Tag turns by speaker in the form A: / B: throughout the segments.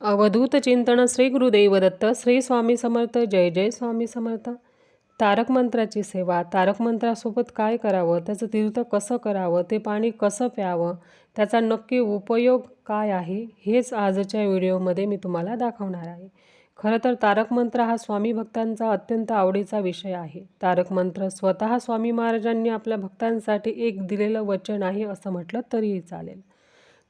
A: अवधूत चिंतन श्री गुरुदेव दत्त श्री स्वामी समर्थ जय जय स्वामी समर्थ. तारक मंत्राची सेवा तारक मंत्रासोबत काय करावं त्याचं तीर्थ कसं करावं ते पाणी कसं प्यावं त्याचा नक्की उपयोग काय आहे हेच आजच्या व्हिडिओमध्ये मी तुम्हाला दाखवणार आहे. खरं तर तारक मंत्र हा स्वामी भक्तांचा अत्यंत आवडीचा विषय आहे. तारक मंत्र स्वतः स्वामी महाराजांनी आपल्या भक्तांसाठी एक दिलेलं वचन आहे असं म्हटलं तरीही चालेल.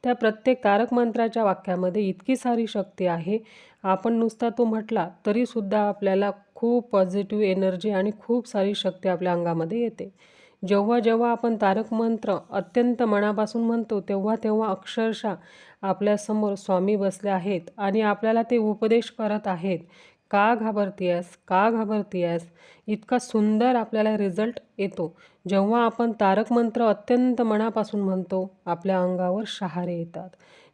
A: त्या प्रत्येक कारक मंत्राच्या वाक्यामध्ये इतकी सारी शक्ती आहे. आपण नुसता तो म्हटला तरीसुद्धा आपल्याला खूप पॉझिटिव्ह एनर्जी आणि खूप सारी शक्ती आपल्या अंगामध्ये येते. जेव्हा जेव्हा आपण तारक मंत्र अत्यंत मनापासून म्हणतो तेव्हा तेव्हा अक्षरशः आपल्यासमोर स्वामी बसले आहेत आणि आपल्याला ते उपदेश करत आहेत का घाबरतीयस? का घाबरती आहेस इतका सुंदर आपल्याला रिझल्ट येतो. जेव्हा आपण तारक मंत्र अत्यंत मनापासून म्हणतो आपल्या अंगावर शहारे येतात.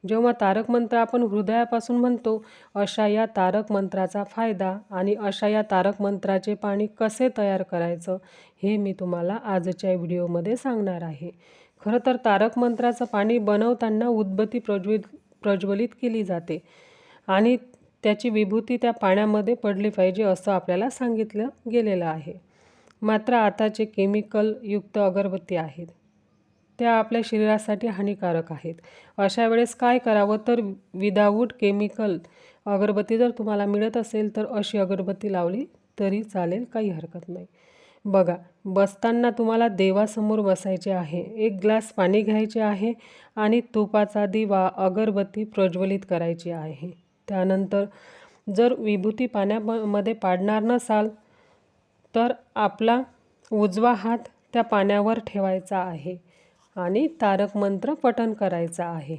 A: जेव्हा तारक मंत्र आपण हृदयापासून म्हणतो अशा या तारक मंत्राचा फायदा आणि अशा या तारक मंत्राचे पाणी कसे तयार करायचं हे मी तुम्हाला आजच्या व्हिडिओमध्ये सांगणार आहे. खरं तर तारक मंत्राचं पाणी बनवताना उदबत्ती प्रज्वलित प्रज्वलित केली जाते. आणि त्याची विभूती त्या पाण्यामध्ये पडली पाहिजे असं आपल्याला सांगितलं गेलेलं आहे. मात्र आताचे केमिकलयुक्त अगरबत्ती आहेत. त्या आपल्या शरीरासाठी हानिकारक आहेत. अशा वेळेस काय करावं? तर विदाऊट केमिकल अगरबत्ती जर तुम्हाला मिळत असेल तर अशी अगरबत्ती लावली तरी चालेल काही हरकत नाही. बघा बसताना तुम्हाला देवासमोर बसायचे आहे. एक ग्लास पाणी घ्यायचे आहे आणि तुपाचा दिवा अगरबत्ती प्रज्वलित करायची आहे. त्यानंतर जर विभूती पाण्यामध्ये पाडणार नसाल तर आपला उजवा हात त्या पाण्यावर ठेवायचा आहे आणि तारक मंत्र पठन करायचा आहे.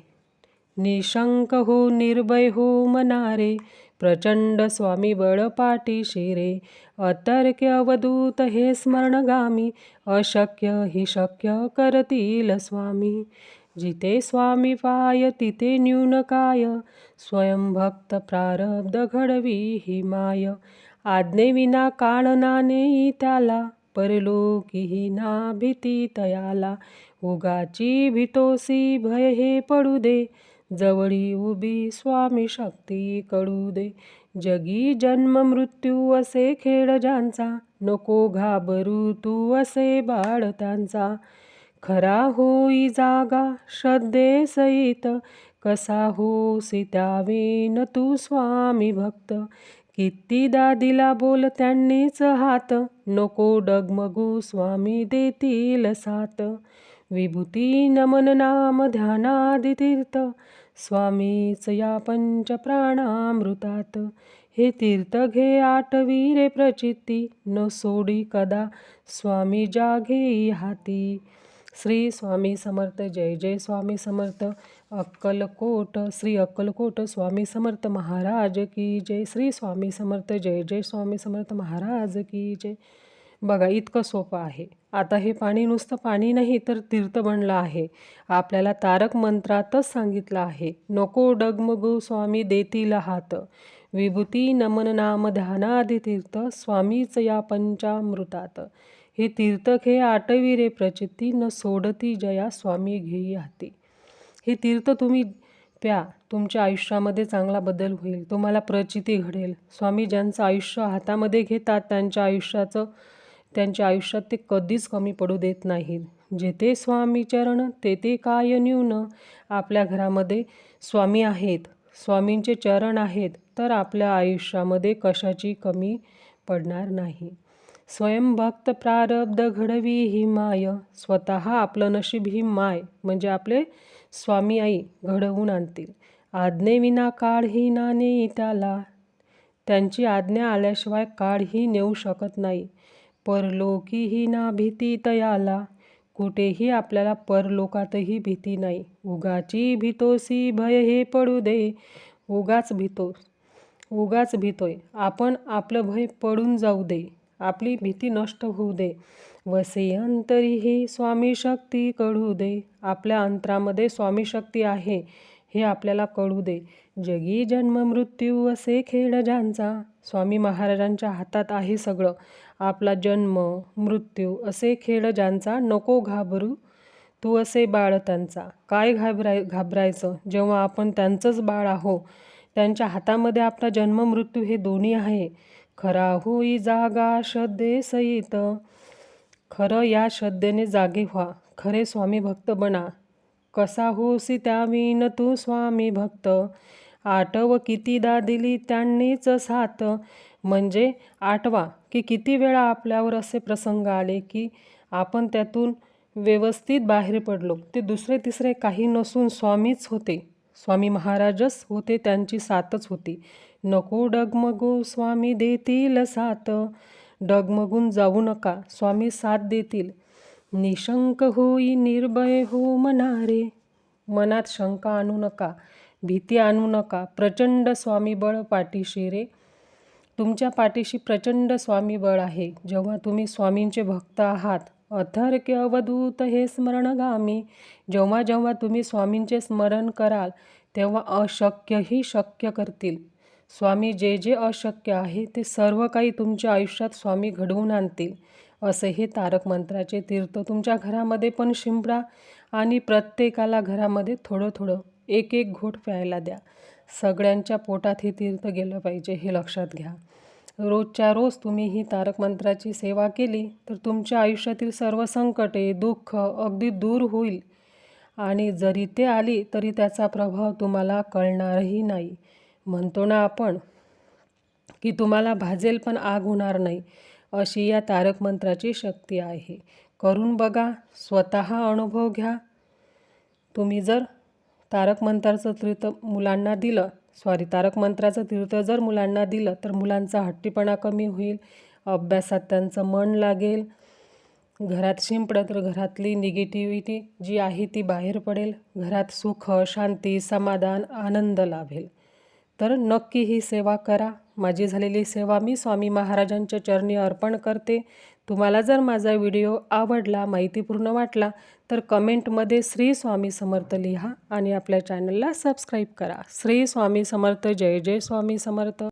A: निशंक हो निर्भय हो मनारे प्रचंड स्वामी बळपाटी शिरे अतर्क्य अवधूत हे स्मरणगामी अशक्य हि शक्य करतील स्वामी. जिथे स्वामी पाय तिथे न्यून काय स्वयंभक्त प्रारब्ध घडवी ही माय. आज्ञेविना काळनाने त्याला परलोकीही ना भीती तयाला. उगाची भीतोसी भय हे पडू दे जवळी उभी स्वामी शक्ती कडू दे. जगी जन्म मृत्यू असे खेळ ज्यांचा नको घाबरू तू असे बाळ त्यांचा. खरा होई जागा श्रद्धे सहित कसा होसी त्यावेन तू स्वामी भक्त? कितीदा दिला बोल त्यांनीच हात नको डगमगू स्वामी देतील सात. विभूती नमन नाम ध्यानादि तीर्थ स्वामीच या पंच प्राणामृतात. हे तीर्थ घे आठवी रे प्रचिती न सोडी कदा स्वामी जागे हाती. श्री स्वामी समर्थ जय जय स्वामी समर्थ अक्कलकोट श्री अक्कलकोट स्वामी समर्थ महाराज की जय श्री स्वामी समर्थ जय जय स्वामी समर्थ महाराज की जय. बघा इतकं सोपं आहे. आता हे पाणी नुसतं पाणी नाही तर तीर्थ बनलं आहे. आपल्याला तारक मंत्रातच सांगितलं आहे नको डगमगू स्वामी देतील हात विभूती नमन नाम ध्यानादी तीर्थ स्वामीच या पंचामृतात. हे तीर्थखे आटवी रे प्रचिती न सोडती जया स्वामी घेई हाती. हे तीर्थ तुम्ही प्या तुमच्या आयुष्यामध्ये चांगला बदल होईल तुम्हाला प्रचिती घडेल. स्वामी ज्यांचं आयुष्य हातामध्ये घेतात त्यांच्या आयुष्याचं त्यांच्या आयुष्यात ते कधीच कमी पडू देत नाहीत. जेथे स्वामी चरण तेथे काय न्यून? आपल्या घरामध्ये स्वामी आहेत स्वामींचे चरण आहेत तर आपल्या आयुष्यामध्ये कशाची कमी पडणार नाही? स्वयंभक्त प्रारब्ध घडवी ही माय स्वतः आपलं नशीब ही माय म्हणजे आपले स्वामी आई घडवून आणतील. आज्ञेविना काळ ही ना नेई त्याला. त्यांची आज्ञा आल्याशिवाय काळही नेऊ शकत नाही. परलोकीही ना भीती तयाला. कुठेही आपल्याला परलोकातही भीती नाही. उगाची भीतोसी भय हे पडू दे. उगाच भीतो उगाच भीतोय. आपण आपलं भय पडून जाऊ दे. आपली भीती नष्ट होऊ दे. वसे अंतरीही स्वामी शक्ती कळू दे. आपल्या अंतरामध्ये स्वामी शक्ती आहे हे आपल्याला कळू दे. जगी जन्म मृत्यू असे खेळ ज्यांचा स्वामी महाराजांच्या हातात आहे सगळं. आपला जन्म मृत्यू असे खेळ ज्यांचा नको घाबरू तू असे बाळ त्यांचा. काय घाबराय घाबरायचं? जेव्हा आपण त्यांचंच बाळ आहो त्यांच्या हातामध्ये आपला जन्म मृत्यू हे दोन्ही आहे. खरा होई जागा श्रद्धे सहित. खरं या श्रद्धेने जागे व्हा. खरे स्वामी भक्त बना. कसा होसी त्याविन तू स्वामी भक्त? आठव कितीदा दिली त्यांनीच साथ. म्हणजे आठवा की किती वेळा आपल्यावर असे प्रसंग आले की आपण त्यातून व्यवस्थित बाहेर पडलो. ते दुसरे तिसरे काही नसून स्वामीच होते. स्वामी महाराजच होते त्यांची साथच होती. नको डगमगू स्वामी देतील साथ डगमगून जाऊ नका स्वामी साथ देतील. निशंक होई निर्भय हो मनारे मनात शंका आणू नका भीती आणू नका प्रचंड स्वामीबळ पाठीशी रे. तुमच्या पाठीशी प्रचंड स्वामीबळ आहे. जेव्हा तुम्ही स्वामींचे भक्त आहात अथर्क्य अवधूत हे स्मरणगामी. जेव्हा जेव्हा तुम्ही स्वामींचे स्मरण कराल तेव्हा अशक्यही शक्य करतील. स्वामी जे जे अशक्य आहे ते सर्व काही तुमच्या आयुष्यात स्वामी घडवून आणतील. असे हे तारक मंत्राचे तीर्थ तुमच्या घरामध्ये पण शिंपडा आणि प्रत्येकाला घरामध्ये थोडं थोडं एक एक घोट प्यायला द्या. सगळ्यांच्या पोटात हे तीर्थ गेलं पाहिजे हे लक्षात घ्या. रोजच्या रोज तुम्ही ही तारक मंत्राची सेवा केली तर तुमच्या आयुष्यातील सर्व संकटे दुःख अगदी दूर होईल. आणि जरी ते आली तरी त्याचा प्रभाव तुम्हाला कळणारही नाही. म्हणतो ना आपण की तुम्हाला भाजेल पण आग होणार नाही अशी या तारक मंत्राची शक्ती आहे. करून बघा स्वतः अनुभव घ्या. तुम्ही जर तारक मंत्राचं तीर्थ मुलांना दिलं. सॉरी तारक मंत्राचं तीर्थ जर मुलांना दिलं तर मुलांचा हट्टीपणा कमी होईल अभ्यासात त्यांचं मन लागेल. घरात शिंपडं तर घरातली निगेटिव्हिटी जी आहे ती बाहेर पडेल. घरात सुख शांती समाधान आनंद लाभेल. तर नक्की ही सेवा करा. माझी झालेली सेवा मी स्वामी महाराजांच्या चरणी अर्पण करते. तुम्हाला जर माझा व्हिडिओ आवडला माहितीपूर्ण वाटला तर कमेंटमध्ये श्री स्वामी समर्थ लिहा आणि आपल्या चॅनलला सबस्क्राईब करा. श्री स्वामी समर्थ जय जय स्वामी समर्थ.